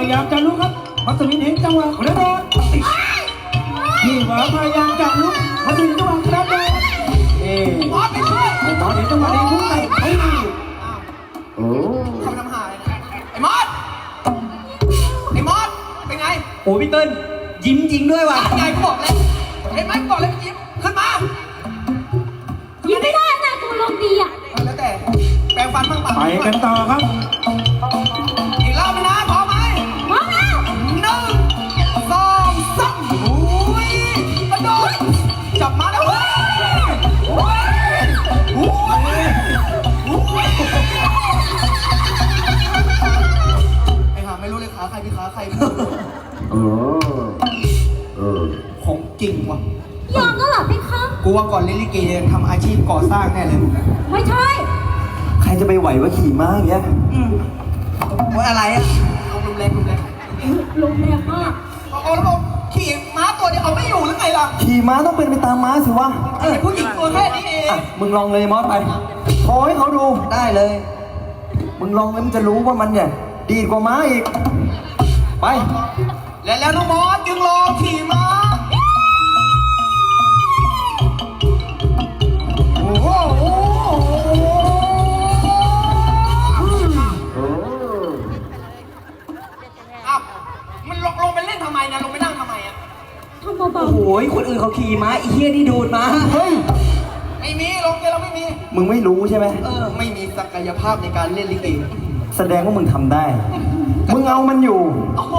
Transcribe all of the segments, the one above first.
พยายามจะลุกครับมัสวินเห็นจังหวะกระโดดพี่หวาพยายามจะลุกมัสวินจังหวะกระโดดเอ๊ะบอสไปช่วยไอ้บอลเห็นจังหวะนี้ลุกไปเฮ้ยโอ้ทำทำหายไอ้มอสไอ้มอสเป็นไงโอ้พี่เติ้ลยิ้มจริงด้วยว่ะไงกูบอกเลยเห็นไหมกูบอกเลยพี่ยิ้มขึ้นมายิ้มไม่ได้นะตัวลมดีอะแล้วแต่แปรงฟันบ้างปล่าไปกันต่อครับ เออ เออ ของจริงว่ะ ยอมแล้วเหรอพี่คะกูว่าก่อนเล่นลิเกทำอาชีพก่อสร้างแน่เลยมึงอะไม่ใช่ ใครจะไปไหวว่าขี่ม้าอย่างเงี้ย อืมว่าอะไรอะเอาลมแรงลมแรงลมแรงมากเอาเอาแล้วบอกขี่ม้าตัวเดียวเอาไม่อยู่หรือไงล่ะขี่ม้าต้องเป็นไปตามม้าสิวะเออผู้หญิงตัวแค่นี้เองอะมึงลองเลยมอสไปโชว์ให้เขาดู ได้เลย มึงลองแล้วมึงจะรู้ว่ามันเนี่ย ดีกว่าม้าอีก ไป และแล้วน้องมอสจึงรอขี่ม้าโอ้โหโอ้โหโอ้อ้าวมันลงลงไปเล่นทำไมนะลงไปนั่งทำไมอะทำเบาโอ้โหคนอื่นเขาขี่ม้าไอีเฮียนี่ดูดม้าเฮ้ยไม่มีลงไปเราไม่มี มึงไม่รู้ใช่ไหมเออ ไม่มีศักยภาพในการเล่นลิเกแสดงว่ามึงทำได้ มึงเอามันอยู่โอ้โห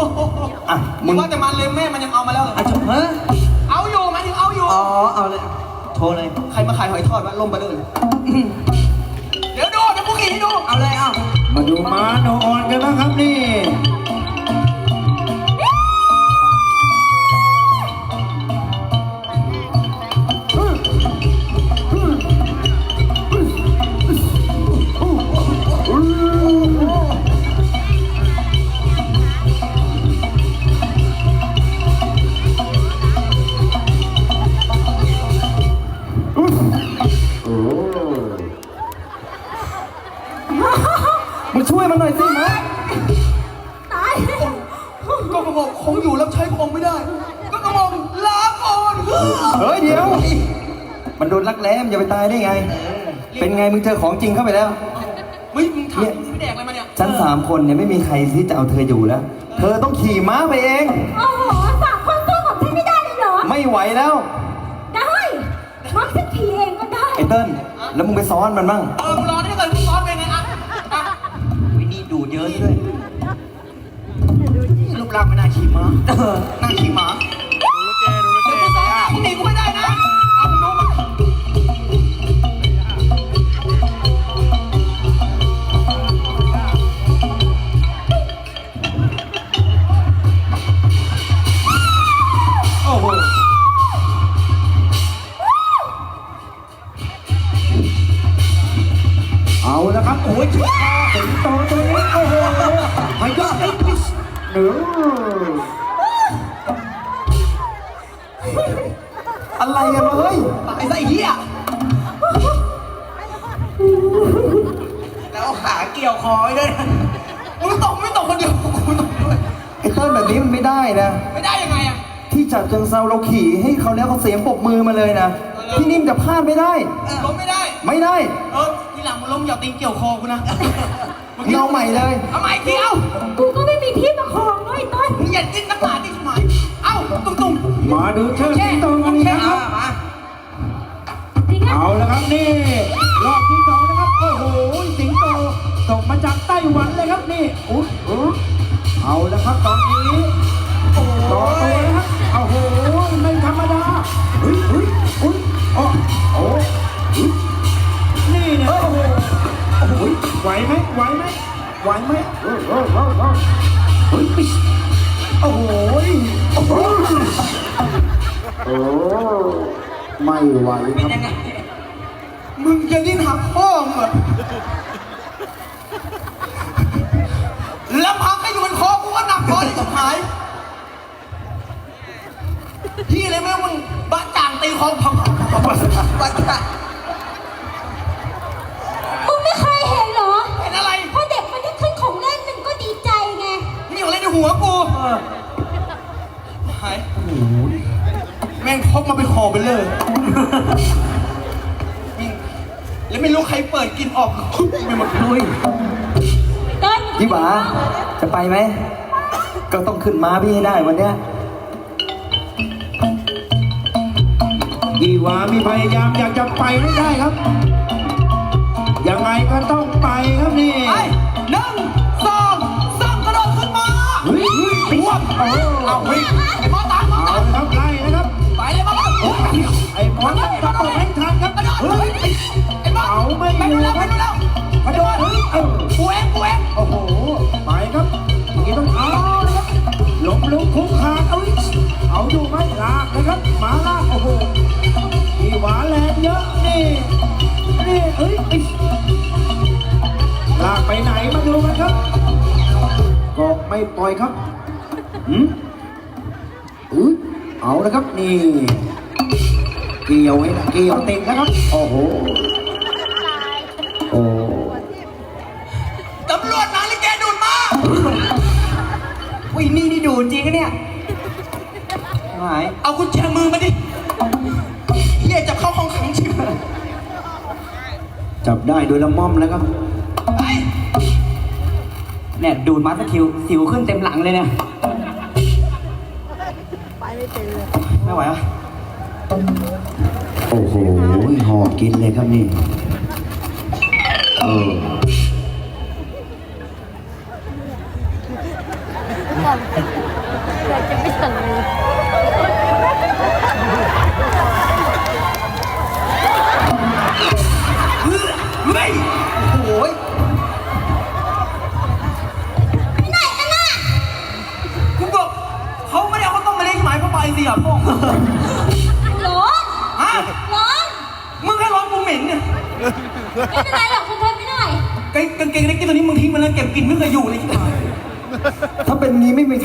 อะ มึมึงงว่าแต่มันเลยแม่มันยังเอามาแล้วเหรออะจบเฮ้ยเอาอยู่หมายถึงเอาอยู่ อ๋อ เอาเลยโชว์เลย ใครมาขายหอยทอดวะล่มไปเลยเดี๋ยวดูเดี๋ยวกูขี่ให้ดู เอาเลยเอามาดูม้าโนออนกันนะครับนี่ นโดนรักแร้มนจะไปตายได้ไง เป็นไงมึงเจอของจริงเข้าไปแล้ว เฮ้ยมึงถามไม่แดกอะไรมาเนี่ยฉันสามคนเนี่ยไม่มีใครที่จะเอาเธออยู่แล้ว เธอต้องขี่ม้าไปเอง โอ้โหสามคนสู้กับพี่ไม่ได้เลยเหรอ ไม่ไหวแล้ว ได้มักสักทีเองก็ได้ ไอ้เติ้ลแล้วมึงไปซ้อนมันบ้างเออมึงรอได้เกิดมึงซ้อนไปไงอะอะวินี่ดูดเยอะซะด้วยรูปร่างไม่น่าขี่ม้าน่าขี่ม้า อะไรกันวะเฮ้ยตายซะไอ้เหี้ยแล้วเอาขาเกี่ยวคอไว้ด้วยนะมึงตกไม่ตกคนเดียวกูตกด้วยไอ้เติ้ลแบบนี้มันไม่ได้นะ ไม่ได้ยังไงอะที่จัดเชิงเซาเราขี่ให้เขาแล้วเขาเสียงปรบมือมาเลยนะที่นิ่มจะพลาดไม่ได้ล้มไม่ได้ ไม่ได้ เออทีหลังมึงล้มอย่าตีนเกี่ยวคอกูนะเอาใหม่เลยเอาใหม่ทีเอากูก็ไม่มีที่ประคองด้วยต้น มึงอย่าดิ้นนักหนา มมาดูเชิญสิงโตกันนี้นะครับมาจริงอะเอาละครับนี่รอบที่สองนะครับ โอ้โหสิงโตส่งมาจากไต้หวันเลยครับนี่อุ๊ยอุ๊ยเอาละครับตอนนี้ต่อตัวนะครับโอ้โหไม่ธรรมดาเฮ้ยเฮ้ยเฮ้ยอ๋อโอ้เฮ้ยนี่เนี่ยโอ้โหโอ้โหไหวไหมไหวไหมไหวไหมเออเออเออเออเฮ้ยปิ๊ชโอ้โหโอ้โห โอ้ไม่ไหวครับ มึงจะดิ้นหักพ่องเหรอแล้วพักให้อยู่บนคอกูก็หนักคอที่สุดหายพี่เลยแม่มึงบ้าจ่างตีคอพังบ้าจ่าง กินออกไม่หมดเลยเต้นพี่หวาจะไปไหม ก็ต้องขึ้นม้าพี่ให้ได้วันเนี้ยอีหวามีพยายามอยากจะไปให้ได้ครับ ยังไงก็ต้องไปครับนี่ไปหนึ่งสองสามกระโดดขึ้นมาเฮ้ยเฮ้ยวับเอาเอาเฮ้ยไอ้พ่อตา ไปไหนมาดูกันครับก็ไม่ปล่อยครับหืมอุ้ยเอาละครับนี่ เกี่ยวไว้นะเกี่ยวติดนะครับ โอ้โห โอ้ตำรวจนาฬิกาดูดมาอุ้ยนี่นี่ดูจริงเนี่ยหายเอากุญแจมือมาดิเฮียจะเข้าห้องขังชิบจับได้โดยละม่อมแล้วครับไป เนี่ยดูดมาสกิลสิวขึ้นเต็มหลังเลยเนี่ยไม่ไหวอะโอ้โหหอบกินเลยครับนี่ เออจะ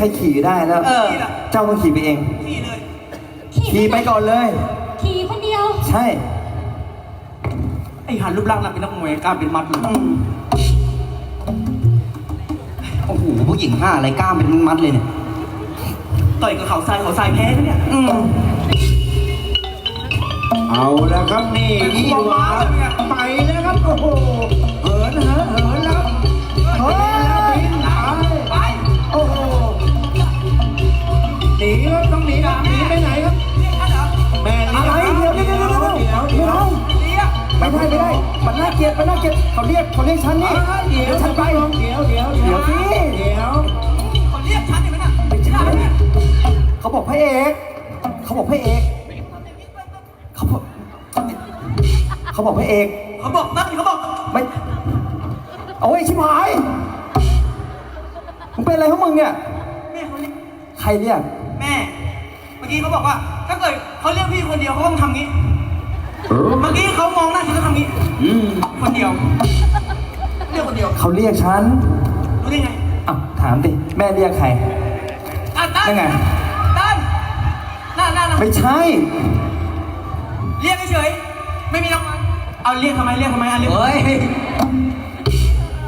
ใครขี่ได้แล้ว เออ เจ้าต้องขี่ไปเองที่เลย ขี่ไปก่อนเลย ขี่คนเดียว ใช่ ไอ้หันรูปร่างน่ะเป็นนักมวยกล้ามเป็นมัดเลยโอ้โหผู้หญิงห้าอะไรกล้ามเป็นมัดเลยเนี่ยต่อยกับเขาทรายเขาทรายแพ้นะเนี่ยอืมเอาแล้วครับนี่อีหวาไปแล้วครับโอ้โห ไม่ได้ไม่ได้มันน่าเกลียดมันน่าเกลียดเขาเรียกเขาเรียกฉันนี่เดี๋ยวฉันไปเดี๋ยวเดี๋ยวเดี๋ยวสิเดี๋ยวเขาเรียกฉันอย่างนั้นน่ะไม่ใช่เนี่ยเขาบอกพระเอกเขาบอกพระเอกเขาบอกเขาบอกพระเอกเขาบอกนั่นเขาบอกไม่เอาไอ้ชิบหายมึงเป็นอะไรของมึงเนี่ยแม่เขาเรียกใครเรียกแม่ เมื่อกี้เขาบอกว่า ถ้าเกิดเขาเรียกพี่คนเดียวเขาต้องทำงี้ เมื่อกี้เขามองหน้าฉันก็ทำงี้อืมคนเดียวเรียกคนเดียวเขาเรียกฉันรู้ได้ไงอะถามดิแม่เรียกใครอะตั้นนั่นไงตั้นน่าน่าน่าไม่ใช่ เรียกเฉยๆไม่มีรางวัลเอาเรียกทำไมเรียกทำไมอะเรียกเฮ้ย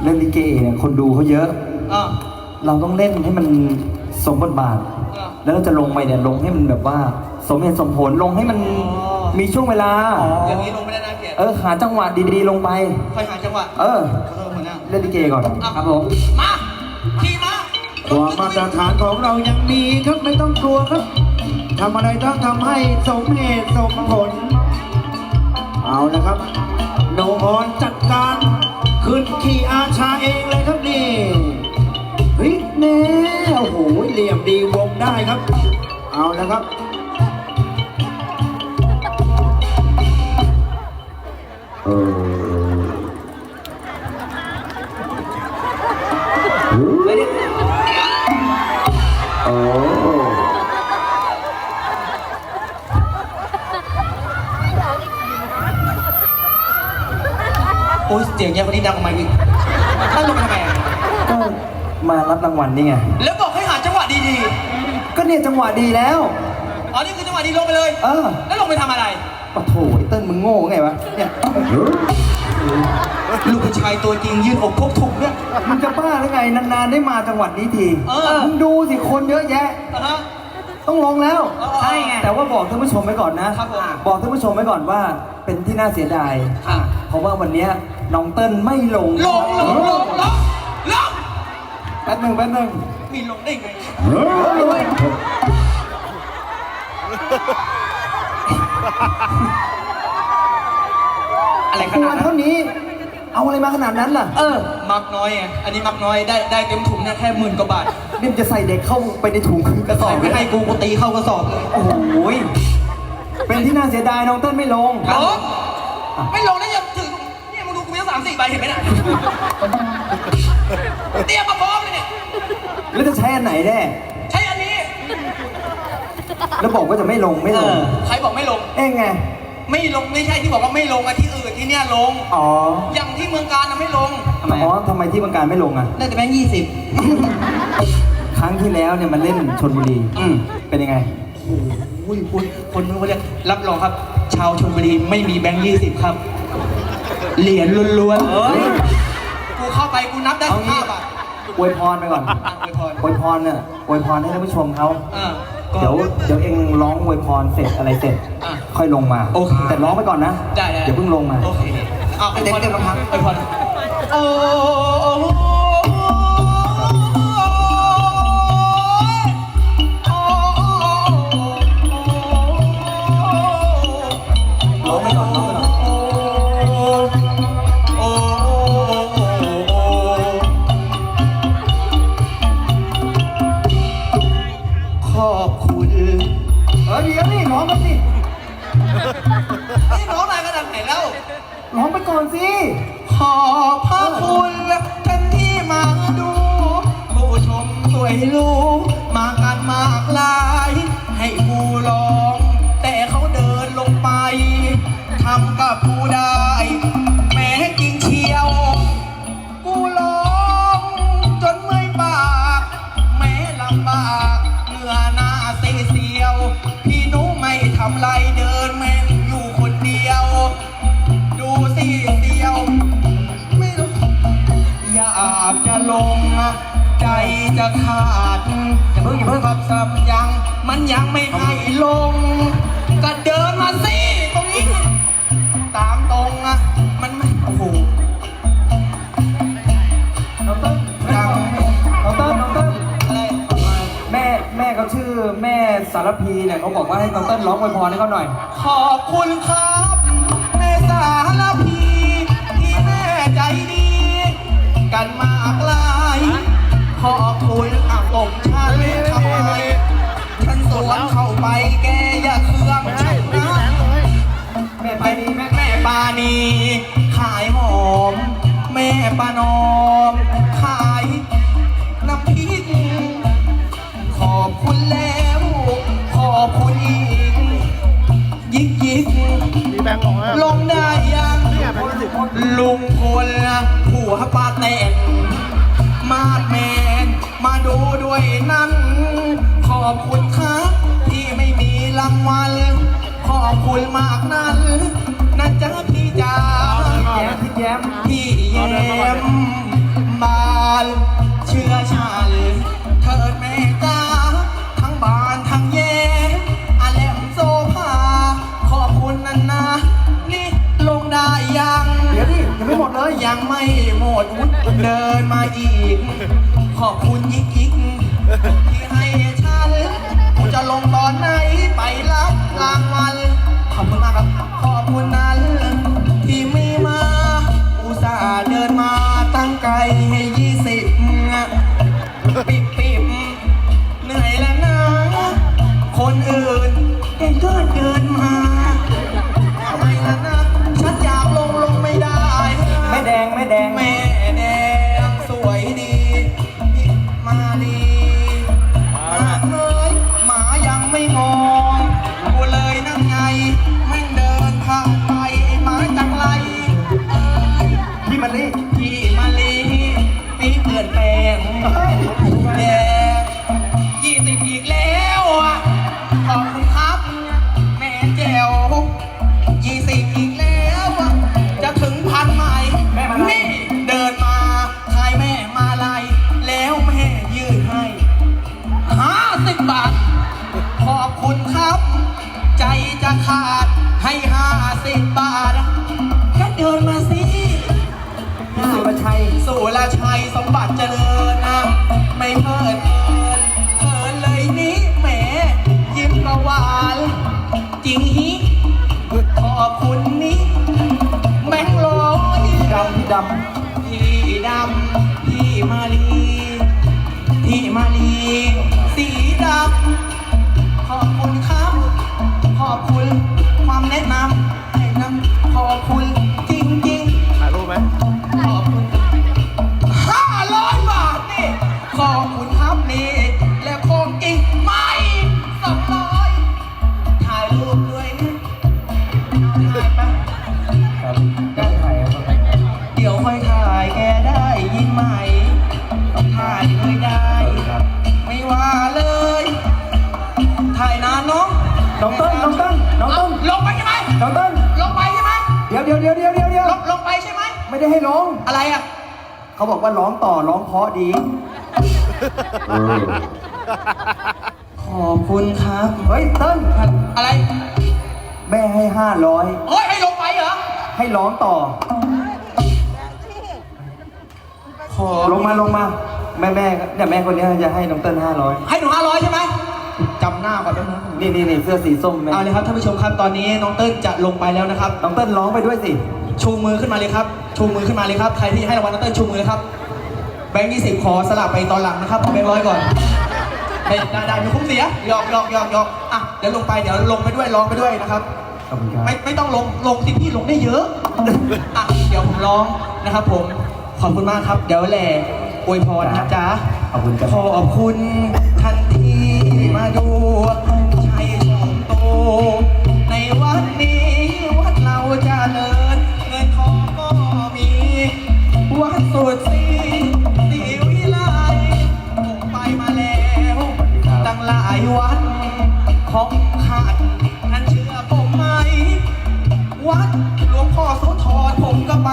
เล่นลิเกเนี่ยคนดูเขาเยอะ เออ เราต้องเล่นให้มันสมบทบาท เออ แล้วเราจะลงไปเนี่ยลงให้มันแบบว่า สมเหตุสมผลลงให้มัน อ๋อ มีช่วงเวลา อย่างนี้ลงไม่ได้นะเกียรติเออหาจังหวะดีๆลงไป คอยหาจังหวะเออ ขอโทษหัวหน้าเล่นลิเกก่อนอะครับผม มาขี่มาความมาตรฐานของเรายังมีครับไม่ต้องกลัวครับทำอะไรต้องทำให้สมเหตุสมผล เอาละครับโนออนจัดการขึ้นขี่อาชาเองเลยครับนี่เฮ้ยแน่โอ้โหเหลี่ยมดีวงได้ครับ เอาละครับ ไม่ได้โอ้โอ้ยเสียงยังคนนี้ดังกว่าไมค์อีกตั้งลงไปทำไมอะก็มารับรางวัลนี่ไง แล้วบอกให้หาจังหวะดีก็เนี่ยจังหวะดีแล้ว ๆ อ๋อ นี่คือจังหวะดีลงไปเลย เออแล้วลงไปทำอะไร ปะโถไอ้เติ้ลมึงโง่ไงวะ เนี่ย ลูกผู้ชายตัวจริงยืนอกพกถุงเนี่ย มึงจะบ้าหรือไง นานๆได้มาจังหวัดนี้ทีเออ มึงดูสิคนเยอะแยะ นะฮะ ต้องลงแล้วใช่ไงแต่ว่าบอกท่านผู้ชมไว้ก่อนนะครับผม บอกท่านผู้ชมไว้ก่อนว่าเป็นที่น่าเสียดายค่ะเพราะว่าวันเนี้ยน้องเติ้ลไม่ลงลงลงลงลงลงแป๊บหนึงแป๊บหนึงมีลงได้ไง อะไรขตัวนาดนั้เท่านนี้ เอาอะไรมาขนาดนั้นล่ะเออ มักน้อยไงอันนี้มักน้อยได้ได้เต็มถุงเนี่ยแค่หมื่นกว่าบาทนี่มันจะใส่เด็กเข้าไปในถุงกระสอบใส่ไม่ให้กูกูตีเข้ากระสอบเลยโอ้โหยเป็นที่น่าเสียดายน้องเติ้ลไม่ลงลงไม่ลงแล้วยังถึงเนี่ยมึงดูกูมีตั้งสามสี่ใบเห็นไหมน่ะเตรียมมาพร้อมเลยเนี่ยแล้วจะใช้อันไหนแน่ใช้อันนี้ แล้วบอกว่าจะไม่ลงไม่ลงใครบอกไม่ลงเอ้งไง ไม่ลงไม่ใช่ที่บอกว่าไม่ลงอะที่อื่นที่เนี่ยลง อ๋ออย่างที่เมืองการนะไม่ลงอ๋อทำไมที่บางการไม่ลงอะ ได้แต่แบงค์ยี่สิบครั้งที่แล้วเนี่ยมันเล่นชนบุรีอืมเป็นยังไง โอ้ยคุณคนนู้นเขาเรียกรับรองครับ ชาวชลบุรีไม่มีแบงค์ยี่สิบครับ เหรียญล้วนๆเฮ้ย กูเข้าไปกูนับได้เอาสิบงี้ ห้าบาทอวยพรไปก่อน อะอวยพรอวยพรเนี่ยอวยพรให้ท่านผู้ชมเขาอ่าก็ เดี๋ยวเดี๋ยวเองร้องอวยพรเสร็จอะไรเสร็จ อะค่อยลงมา โอเคแต่ร้องไปก่อนนะได้ได้ เดี๋ยวเพิ่งลงมา โอเคเอาไปเต็มเต็มลำพังอวยพรโอ้ สวย รพีเนี่ยเขาบอกว่าให้น้องเติ้ลร้องอวยพรให้เขาหน่อย ขอบคุณครับแม่สารพีที่แม่ใจดี กันมากลาย ขอบคุณอาตงชาลิทำไมฉันสวนเข้าไปแกอย่าเครื่องฉันนะแม่ไปดีแม่แม่แม่ปานีขายหอม แม่ปานอมขาย บงค์ของอะลงได้ยัง เนี่ยแบงค์ยี่สิบลุงพลผัวป้าแตนมาดแมน มาดูด้วยนั้นขอบคุณครับ ที่ไม่มีรางวัลขอบคุณมากนั้นนะจ๊ะพี่จ๋าแย้มพี่แย้มพี่แย้มบานเชื่อฉันเถิดแม่จ้า ยังไม่หมดเดินมาอีก ขอบคุณยิ่ง พี่มันนี่พี่มาลีปีเปลี่ยนแปลงแดงยี่ จ เดี๋ยวเดี๋ยวเดี๋ยวเดี๋ยวเดี๋ยวเดี๋ยวลงลงไปใช่ไหม ไม่ได้ให้ร้อง อะไรอะ เขาบอกว่าร้องต่อร้องเพราะดี ขอบคุณครับ เฮ้ยเต้นอะไรแม่ให้ห้าร้อยโอ้ยให้ลงไปเหรอ ให้ร้องต่อ ขอลงมาลงมา แม่แม่เนี่ยแม่คนเนี้ยจะให้น้องเต้นห้าร้อยให้หนูห้าร้อยใช่ไหมจำหน้าก่อนแป๊บนึง นี่นี่นี่เสื้อสีส้มแม่เอาเลยครับท่านผู้ชมครับตอนนี้น้องเติ้ลจะลงไปแล้วนะครับ น้องเต้นร้องไปด้วยสิ ชูมือขึ้นมาเลยครับ ชูมือขึ้นมาเลยครับ ใครที่ให้รางวัลน้องเติ้ลชูมือเลยครับ แบงค์ยี่สิบขอสลับไปตอนหลังนะครับเอาแบงค์ร้อยก่อนเฮ้ยได้ได้ไม่คุ้มเสียหยอกหยอกหยอกหยอกอะเดี๋ยวลงไปเดี๋ยวลงไปด้วยร้องไปด้วยนะครับ ขอบคุณครับไม่ไม่ต้องลงลงสิพี่ลงได้เยอะอะเดี๋ยวผมร้องนะครับ ผมขอบคุณมากครับ เดี๋ยวแหล่อวยพรนะจ๊ะขอบคุณครับขอบคุณท่านที่มาดูชัยชมโต ในวัดนี้วัดเราจะเจริญเงินทองก็มี วัดสุดสีสีวิไลผมไปมาแล้วตั้งหลายวัดของขาดนั้นเชื่อผมไหม วัดหลวงพ่อโสธรผมก็ไป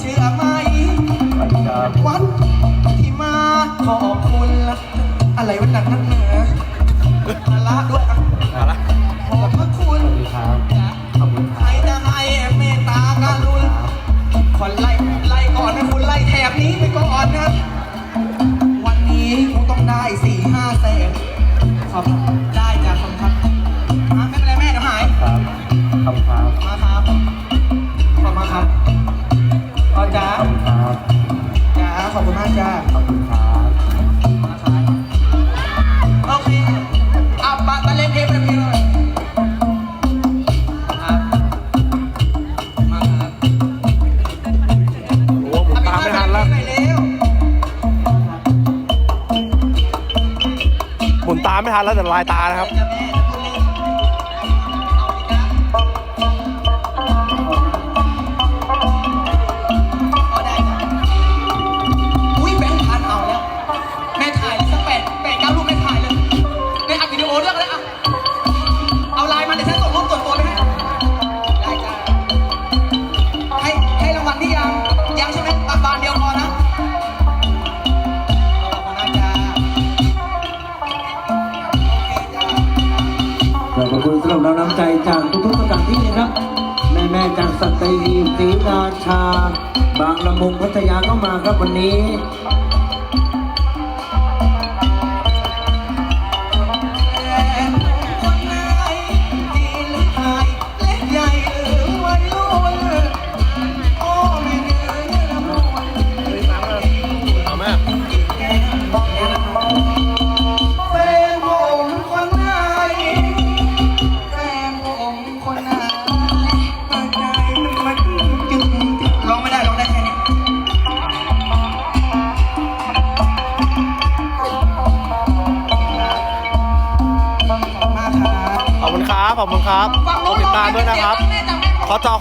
เชื่อไหม วัดที่มาขอบคุณ อะไรวันหนักนักหนามา เรื่องอะไรอะเอาไลน์มาเดี๋ยวฉันส่งรูปส่วนตัวไปให้ได้จ้ะให้ให้รางวัลที่ยังยังใช่ไหมบาทบาทเดียวพอนะขอบคุณนะจ๊ะโอเคจ้ะขอบคุณสำหรับน้ำน้ำใจจากทุกๆสถานที่นะครับ แม่แม่ๆจากสัตหีบศรีราชา บางละมุงพัทยาก็มาครับวันนี้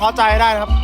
พอใจได้นะครับ